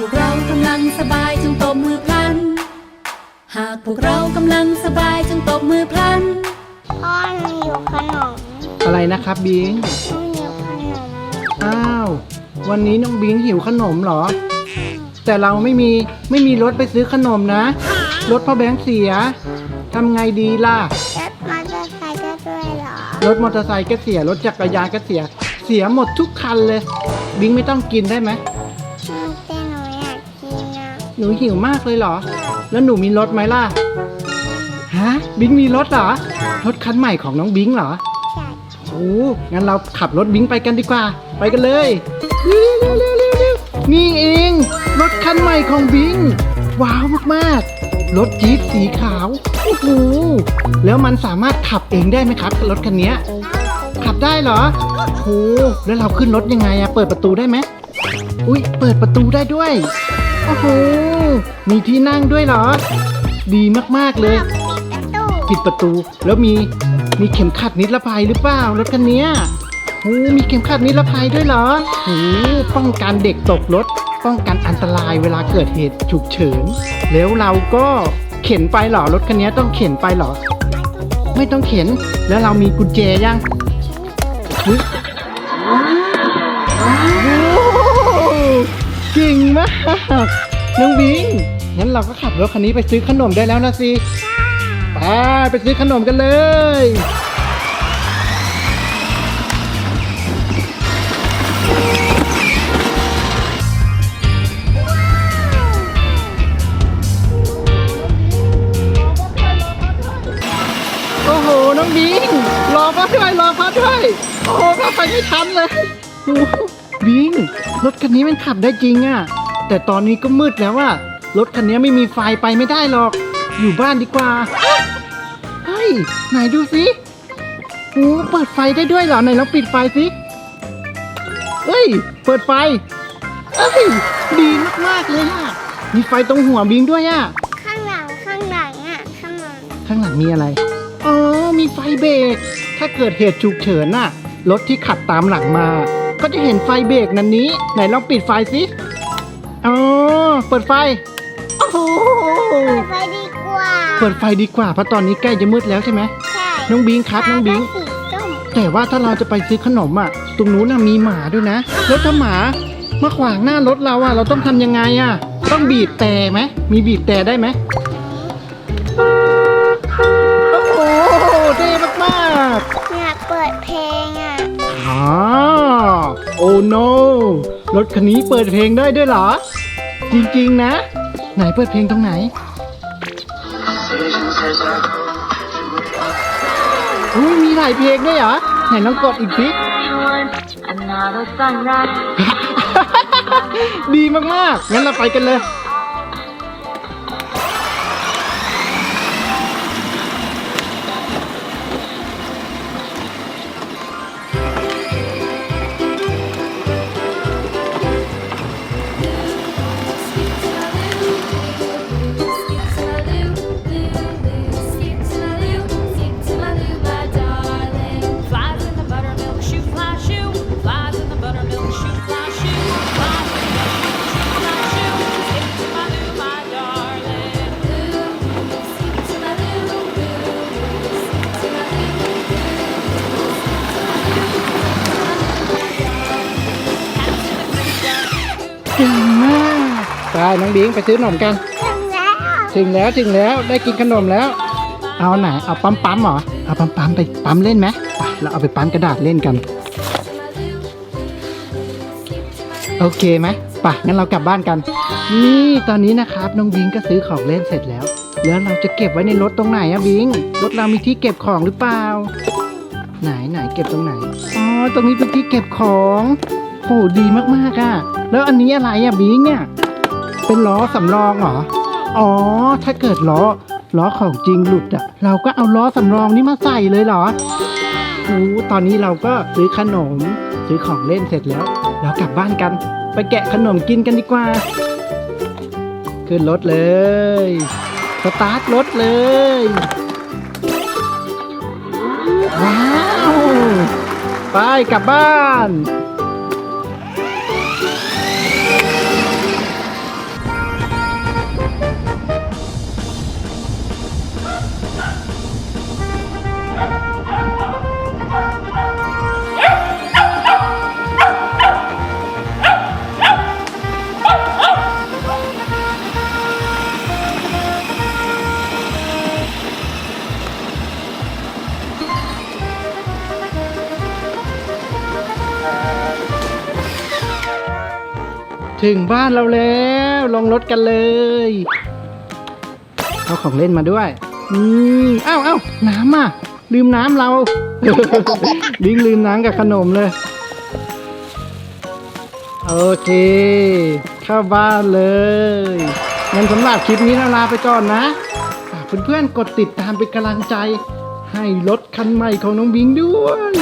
พวกเรากำลังสบายจงตบมือพลัน หากพวกเรากำลังสบายจงตบมือพลันพ่อหนูหิวขนมอะไรนะครับบิง หนูหิวขนมอ้าว วันนี้น้องบิงหิวขนมเหรอ แต่เราไม่มีไม่มีรถไปซื้อขนมนะ รถพ่อแบงค์เสียทำไงดีล่ะ รถมอเตอร์ไซค์ก็ด้วยเหรอรถมอเตอร์ไซค์ก็เสีย รถจักรยานก็เสีย เสียหมดทุกคันเลย บิงไม่ต้องกินได้ไหม หนูหิวมากเลยเหรอ แล้วหนูมีรถไหมล่ะ ฮะ บิงมีรถเหรอ รถคันใหม่ของน้องบิงเหรอใช่โอ้งั้นเราขับรถบิงไปกันดีกว่า ไปกันเลยเร็วๆๆๆๆนี่เอง รถคันใหม่ของบิง ว้าวมากๆ รถจี๊ปสีขาว โอ้โห แล้วมันสามารถขับเองได้ไหมครับ รถคันเนี้ยขับได้เหรอโอ้โหแล้วเราขึ้นรถยังไงอะเปิดประตูได้ไหม อุ้ยเปิดประตูได้ด้วย โอ้โห มีที่นั่งด้วยเหรอ ดีมากๆเลยปิดประตูปิดประตู แล้วมี มีเข็มขัดนิรภัยหรือเปล่ารถคันเนี้ยโอ้มีเข็มขัดนิรภัยด้วยเหรอโอ้ป้องกันเด็กตกรถ ป้องกันอันตรายเวลาเกิดเหตุฉุกเฉิน แล้วเราก็เข็นไปเหรอ รถคันนี้ต้องเข็นไปเหรอ ไม่ต้องเข็น แล้วเรามีกุญแจยัง เก่งมากน้องบิงงั้นเราก็ขับรถคันนี้ไปซื้อขนมได้แล้วนะสิไปไปซื้อขนมกันเลยโอ้โห น้องบิงรอพ่อด้วยรอพ่อด้วย โอ้โหพ่อไปไม่ทันเลย บิงรถคันนี้มันขับได้จริงอะแต่ตอนนี้ก็มืดแล้วอะรถคันนี้ไม่มีไฟไปไม่ได้หรอก อยู่บ้านดีกว่า เฮ้ยไหนดูสิโอ้เปิดไฟได้ด้วยเหรอไหนลองปิดไฟสิเฮ้ย เปิดไฟ เอ้ย ดีมากๆเลยอะมีไฟตรงหัวบิงด้วยอะข้างหลังข้างหลังอะข้างหลังข้างหลังมีอะไร อ๋อ มีไฟเบรก ถ้าเกิดเหตุฉุกเฉินน่ะ รถที่ขับตามหลังมา ก็จะเห็นไฟเบรกนันนี้ ไหนลองปิดไฟสิอ๋อเปิดไฟโอ้โหเปิดไฟดีกว่า เปิดไฟดีกว่าเพราะตอนนี้ใกล้จะมืดแล้วใช่ไหมใช่น้องบิงครับน้องบิง สีส้มแต่ว่าถ้าเราจะไปซื้อขนมอะ ตรงนู้นน่ะมีหมาด้วยนะ แล้วถ้าหมามาขวางหน้ารถเราอะ เราต้องทำยังไงอะ ต้องบีบแต่ไหม มีบีบแต่ได้ไหมโอ้โหเท่มากๆอยากเปิดเพลงอะอ๋อ โอ้ no รถคันนี้เปิดเพลงได้ด้วยเหรอ จริงๆนะ ไหนเปิดเพลงตรงไหนอุ้ยมีหลายเพลงด้วยเหรอ ไหนลองกดอีกสิ Another sunrise ดีมากๆงั้นเราไปกันเลย ไปน้องบิงไปซื้อขนมกัน ถึงแล้วถึงแล้วถึงแล้วได้กินขนมแล้ว เอาไหนเอาปั๊มปั๊มเหรอเอาปั๊มปั๊มไปปั๊มเล่นไหมไปเราเอาไปปั๊มกระดาษเล่นกัน โอเคไหมไปงั้นเรากลับบ้านกันนี่ตอนนี้นะครับน้องบิงก็ซื้อของเล่นเสร็จแล้ว แล้วเราจะเก็บไว้ในรถตรงไหนอะบิงรถเรามีที่เก็บของหรือเปล่า ไหนไหนเก็บตรงไหนอ๋อตรงนี้เป็นที่เก็บของโหดีมากๆอะแล้วอันนี้อะไรอะบิงเนี่ย เป็นล้อสำรองเหรอ อ๋อ ถ้าเกิดล้อ ล้อของจริงหลุดอะเราก็เอาล้อสำรองนี้มาใส่เลยเหรอโอ้ตอนนี้เราก็ซื้อขนม ซื้อของเล่นเสร็จแล้ว เรากลับบ้านกัน ไปแกะขนมกินกันดีกว่า ขึ้นรถเลย สตาร์ทรถเลย ว้าว ไปกลับบ้าน ถึงบ้านเราแล้ว ลงรถกันเลย เอาของเล่นมาด้วย อืมอ้าวอ้าวน้ำอะ ลืมน้ำเราบิงลืมน้ำกับขนมเลย โอเค เข้าบ้านเลยงั้นสำหรับคลิปนี้เราลาไปก่อนนะเพื่อนๆกดติดตามเป็นกำลังใจ ให้รถคันใหม่ของน้องบิงด้วย